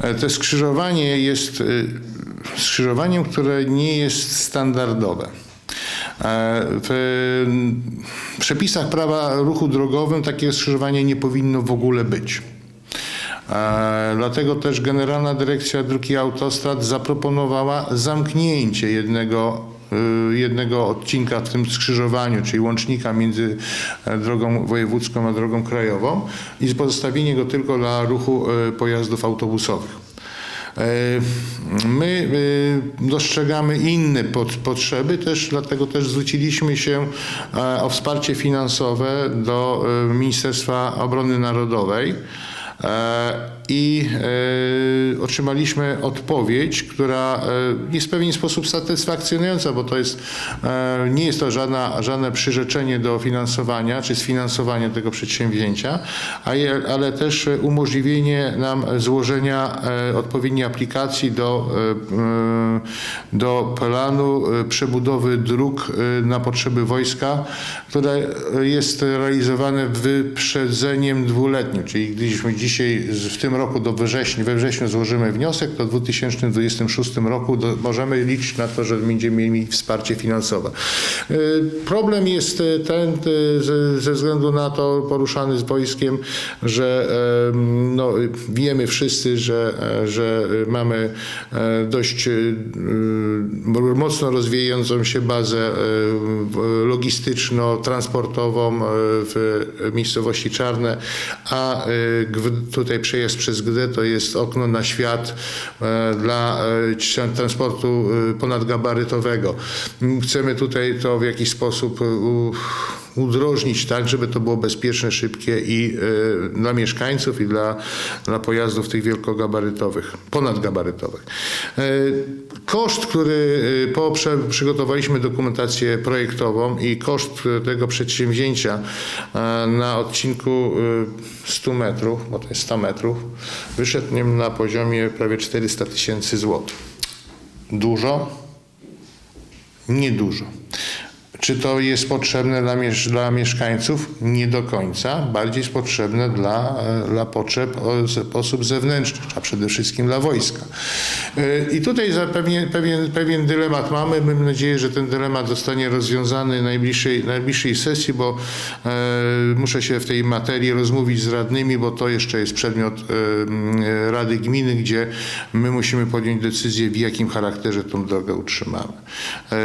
E, To skrzyżowanie jest e, skrzyżowaniem, które nie jest standardowe. E, W przepisach prawa ruchu drogowym takie skrzyżowanie nie powinno w ogóle być. Dlatego też Generalna Dyrekcja Dróg i Autostrad zaproponowała zamknięcie jednego, jednego odcinka w tym skrzyżowaniu, czyli łącznika między e, drogą wojewódzką a drogą krajową i pozostawienie go tylko dla ruchu e, pojazdów autobusowych. E, My dostrzegamy inne pot- potrzeby, też dlatego też zwróciliśmy się o wsparcie finansowe do Ministerstwa Obrony Narodowej. I e, otrzymaliśmy odpowiedź, która e, jest w pewien sposób satysfakcjonująca, bo to jest, e, nie jest to żadna, żadne przyrzeczenie do finansowania czy sfinansowania tego przedsięwzięcia, a je, ale też umożliwienie nam złożenia odpowiedniej aplikacji do, do planu przebudowy dróg na potrzeby wojska, które jest realizowane wyprzedzeniem dwuletnim, czyli gdyśmy dzisiaj w tym roku do września, we wrześniu złożymy wniosek, to w 2026 roku do, możemy liczyć na to, że będziemy mieli wsparcie finansowe. E, Problem jest e, ten e, ze, względu na to poruszany z wojskiem, że no, wiemy wszyscy, że, e, że mamy e, dość mocno rozwijającą się bazę e, logistyczno-transportową w miejscowości Czarne, a tutaj przejazd przez Gdę to jest okno na świat e, dla e, transportu e, ponadgabarytowego. Chcemy tutaj to w jakiś sposób udrożnić tak, żeby to było bezpieczne, szybkie i e, dla mieszkańców i dla, dla pojazdów tych wielkogabarytowych, ponadgabarytowych. E, Koszt, który e, po przygotowaliśmy dokumentację projektową i koszt tego przedsięwzięcia e, na odcinku e, 100 metrów, bo to jest 100 metrów, wyszedł wiem, na poziomie prawie 400 tysięcy złotych. Dużo? Niedużo. Czy to jest potrzebne dla, miesz- dla mieszkańców? Nie do końca. Bardziej jest potrzebne dla, e, dla potrzeb osób zewnętrznych, a przede wszystkim dla wojska. E, I tutaj pewien, pewien, pewien dylemat mamy. Mam nadzieję, że ten dylemat zostanie rozwiązany w najbliższej, najbliższej sesji, bo e, muszę się w tej materii rozmówić z radnymi, bo to jeszcze jest przedmiot e, e, Rady Gminy, gdzie my musimy podjąć decyzję, w jakim charakterze tą drogę utrzymamy. E,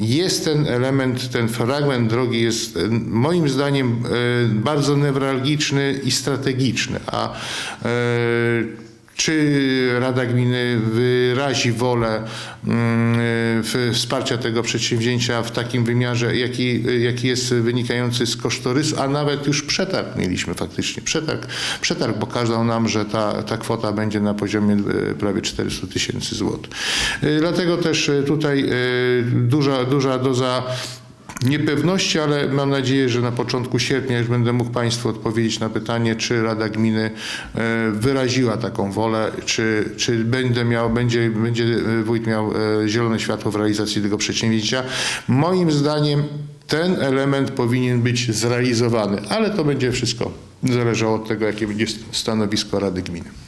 Jest ten element, ten fragment drogi jest e, moim zdaniem e, bardzo newralgiczny i strategiczny, a e, czy Rada Gminy wyrazi wolę mm, wsparcia tego przedsięwzięcia w takim wymiarze, jaki, jaki jest wynikający z kosztorysu, a nawet już przetarg mieliśmy faktycznie. Przetarg, przetarg pokazał nam, że ta, ta kwota będzie na poziomie e, prawie 400 tysięcy złotych. E, Dlatego też e, tutaj duża, duża doza niepewności, ale mam nadzieję, że na początku sierpnia już będę mógł Państwu odpowiedzieć na pytanie, czy Rada Gminy e, wyraziła taką wolę, czy, czy będę miał, będzie, będzie e, wójt miał e, zielone światło w realizacji tego przedsięwzięcia. Moim zdaniem ten element powinien być zrealizowany, ale to będzie wszystko zależało od tego, jakie będzie stanowisko Rady Gminy.